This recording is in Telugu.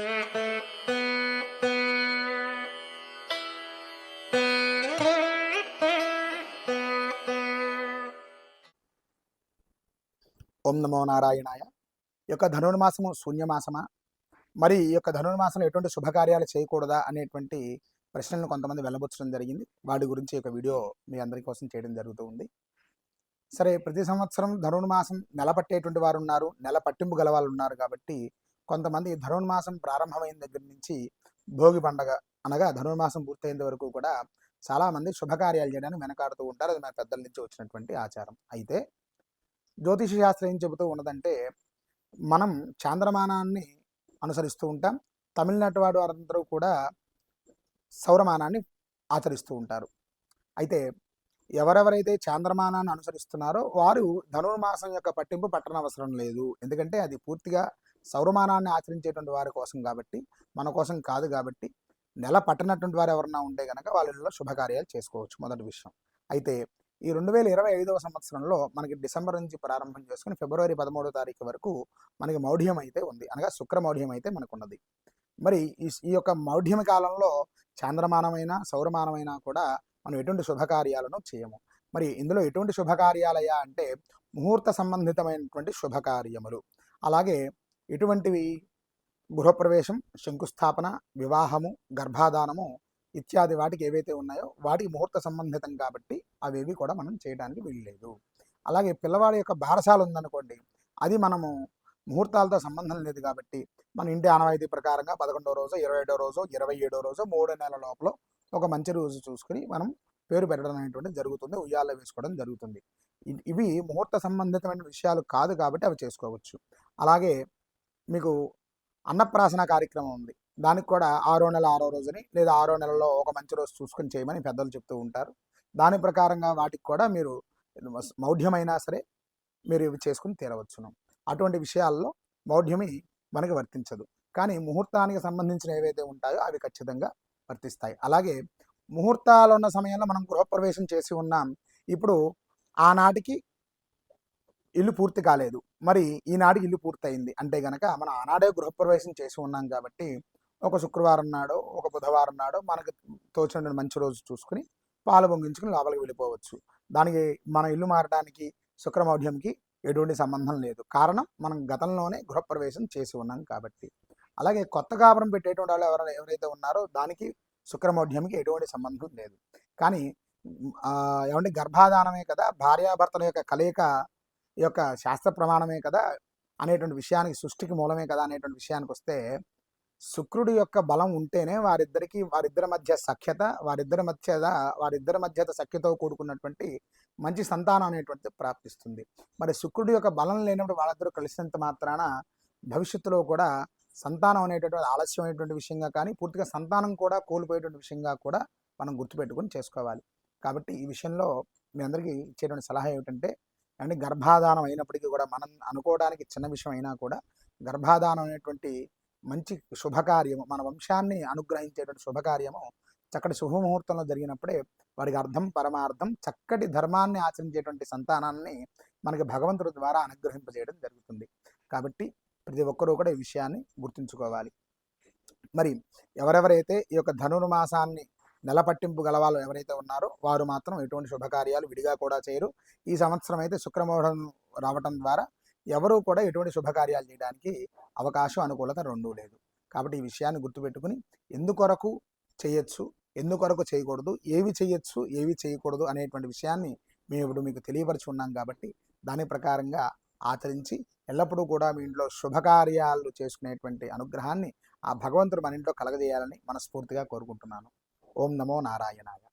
ఓం నమో నారాయణాయ. ఈ యొక్క ధనుర్మాసము శూన్యమాసమా? మరి ఈ యొక్క ధనుర్మాసంలో ఎటువంటి శుభకార్యాలు చేయకూడదా అనేటువంటి ప్రశ్నలను కొంతమంది వెళ్ళబుచ్చడం జరిగింది. వాటి గురించి ఒక వీడియో మీ అందరి కోసం చేయడం జరుగుతూ ఉంది. సరే ప్రతి సంవత్సరం ధనుర్మాసం నెల పట్టేటువంటి వారు ఉన్నారు. నెల పట్టింపు గల వాళ్ళు ఉన్నారు కాబట్టి కొంతమంది ధనుర్మాసం ప్రారంభమైన దగ్గర నుంచి భోగి పండగ అనగా ధనుర్మాసం పూర్తయ్యేంత వరకు కూడా చాలామంది శుభకార్యాలు చేయడానికి వెనకాడుతూ ఉంటారు. అది మన పెద్దల నుంచి వచ్చినటువంటి ఆచారం. అయితే జ్యోతిష శాస్త్రం ఏం చెబుతూ ఉన్నదంటే మనం చాంద్రమానాన్ని అనుసరిస్తూ ఉంటాం. తమిళనాడు వాడు వారందరూ కూడా సౌరమానాన్ని ఆచరిస్తూ ఉంటారు. అయితే ఎవరెవరైతే చాంద్రమానాన్ని అనుసరిస్తున్నారో వారు ధనుర్మాసం యొక్క పట్టింపు పట్టనవసరం లేదు. ఎందుకంటే అది పూర్తిగా సౌరమానాన్ని ఆచరించేటువంటి వారి కోసం కాబట్టి మన కోసం కాదు కాబట్టి నెల పట్టనటువంటి వారు ఎవరన్నా ఉంటే కనుక వాళ్ళ ఇళ్ళలో శుభకార్యాలు చేసుకోవచ్చు మొదటి విషయం. అయితే ఈ రెండు వేల ఇరవై ఐదవ సంవత్సరంలో మనకి డిసెంబర్ నుంచి ప్రారంభం చేసుకుని ఫిబ్రవరి పదమూడో తారీఖు వరకు మనకి మౌఢ్యం అయితే ఉంది. అనగా శుక్ర మౌఢ్యం అయితే మనకు ఉన్నది మరి ఈ ఈ యొక్క మౌఢ్యం కాలంలో చాంద్రమానమైన సౌరమానమైనా కూడా మనం ఎటువంటి శుభకార్యాలను చేయము. మరి ఇందులో ఎటువంటి శుభకార్యాలయా అంటే ముహూర్త సంబంధితమైనటువంటి శుభకార్యములు. అలాగే ఎటువంటివి గృహప్రవేశం శంకుస్థాపన వివాహము గర్భాధానము ఇత్యాది వాటికి ఏవైతే ఉన్నాయో వాటికి ముహూర్త సంబంధితం కాబట్టి అవేవి కూడా మనం చేయడానికి వీల్లేదు. అలాగే పిల్లవాడి యొక్క బారసాలు ఉందనుకోండి అది మనము ముహూర్తాలతో సంబంధం లేదు కాబట్టి మన ఇంటి ఆనవాయితీ ప్రకారంగా పదకొండో రోజు ఇరవై ఏడో రోజు ఇరవై ఏడో రోజు మూడో నెలల లోపల ఒక మంచి రోజు చూసుకుని మనం పేరు పెట్టడం అనేటువంటి జరుగుతుంది ఉయ్యాల వేసుకోవడం జరుగుతుంది. ఇ- ఇవి ముహూర్త సంబంధితమైన విషయాలు కాదు కాబట్టి అవి చేసుకోవచ్చు. అలాగే మీకు అన్నప్రాసన కార్యక్రమం ఉంది. దానికి కూడా ఆరో నెల ఆరో రోజుని లేదా ఆరో నెలలో ఒక మంచి రోజు చూసుకొని చేయమని పెద్దలు చెప్తూ ఉంటారు. దాని ప్రకారంగా వాటికి కూడా మీరు మౌఢ్యమైనా సరే మీరు ఇవి చేసుకుని తీరవచ్చును. అటువంటి విషయాల్లో మౌఢ్యమి మనకి వర్తించదు. కానీ ముహూర్తానికి సంబంధించిన ఏవైతే ఉంటాయో అవి ఖచ్చితంగా వర్తిస్తాయి. అలాగే ముహూర్తాలు ఉన్న సమయంలో మనం గృహప్రవేశం చేసి ఉన్నాం. ఇప్పుడు ఆనాటికి ఇల్లు పూర్తి కాలేదు. మరి ఈనాడు ఇల్లు పూర్తయింది. అంటే గనక మనం ఆనాడే గృహప్రవేశం చేసి ఉన్నాం కాబట్టి ఒక శుక్రవారం నాడో ఒక బుధవారం నాడో మనకు తోచిన మంచి రోజు చూసుకుని పాలు పొంగించుకుని లోపలికి వెళ్ళిపోవచ్చు. దానికి మన ఇల్లు మారడానికి శుక్రమౌఢ్యంకి ఎటువంటి సంబంధం లేదు. కారణం మనం గతంలోనే గృహప్రవేశం చేసి ఉన్నాం కాబట్టి. అలాగే కొత్త కాపురం పెట్టేటువంటి వాళ్ళు ఎవరైనా ఎవరైతే ఉన్నారో దానికి శుక్రమౌఢ్యంకి ఎటువంటి సంబంధం లేదు. కానీ ఏమంటే గర్భాధానమే కదా భార్యాభర్తల యొక్క కలయిక ఈ యొక్క శాస్త్ర ప్రమాణమే కదా అనేటువంటి విషయానికి సృష్టికి మూలమే కదా అనేటువంటి విషయానికి వస్తే శుక్రుడి యొక్క బలం ఉంటేనే వారిద్దరికి వారిద్దరి మధ్య సఖ్యత వారిద్దరి మధ్య వారిద్దరి మధ్య సఖ్యతో కూడుకున్నటువంటి మంచి సంతానం అనేటువంటిది ప్రాప్తిస్తుంది. మరి శుక్రుడి యొక్క బలం లేనప్పుడు వాళ్ళిద్దరూ కలిసినంత మాత్రాన భవిష్యత్తులో కూడా సంతానం అనేటటువంటి ఆలస్యమైనటువంటి విషయంగా కానీ పూర్తిగా సంతానం కూడా కోల్పోయేటువంటి విషయంగా కూడా మనం గుర్తుపెట్టుకొని చేసుకోవాలి. కాబట్టి ఈ విషయంలో మీ అందరికీ ఇచ్చేటువంటి సలహా ఏమిటంటే అంటే గర్భాధానం అయినప్పటికీ కూడా మనం అనుకోవడానికి చిన్న విషయం అయినా కూడా గర్భాధానం అనేటువంటి మంచి శుభకార్యము మన వంశాన్ని అనుగ్రహించేటువంటి శుభకార్యము చక్కటి శుభముహూర్తంలో జరిగినప్పుడే వారికి అర్థం పరమార్థం చక్కటి ధర్మాన్ని ఆచరించేటువంటి సంతానాన్ని మనకి భగవంతుడి ద్వారా అనుగ్రహింపజేయడం జరుగుతుంది. కాబట్టి ప్రతి ఒక్కరూ కూడా ఈ విషయాన్ని గుర్తుంచుకోవాలి. మరి ఎవరెవరైతే ఈ యొక్క ధనుర్మాసాన్ని నెల పట్టింపు గల వాళ్ళు ఎవరైతే ఉన్నారో వారు మాత్రం ఎటువంటి శుభకార్యాలు విడిగా కూడా చేయరు. ఈ సంవత్సరం అయితే శుక్రమోహం రావటం ద్వారా ఎవరూ కూడా ఎటువంటి శుభకార్యాలు చేయడానికి అవకాశం అనుకూలత రెండూ లేదు. కాబట్టి ఈ విషయాన్ని గుర్తుపెట్టుకుని ఎందుకొరకు చేయొచ్చు ఎందుకొరకు చేయకూడదు ఏవి చేయొచ్చు ఏవి చేయకూడదు అనేటువంటి విషయాన్ని మేము ఇప్పుడు మీకు తెలియపరిచి ఉన్నాం కాబట్టి దాని ప్రకారంగా ఆచరించి ఎల్లప్పుడూ కూడా మీ ఇంట్లో శుభకార్యాలు చేసుకునేటువంటి అనుగ్రహాన్ని ఆ భగవంతుడు మన ఇంట్లో కలగజేయాలని మనస్ఫూర్తిగా కోరుకుంటున్నాను. ఓం నమో నారాయణాయ.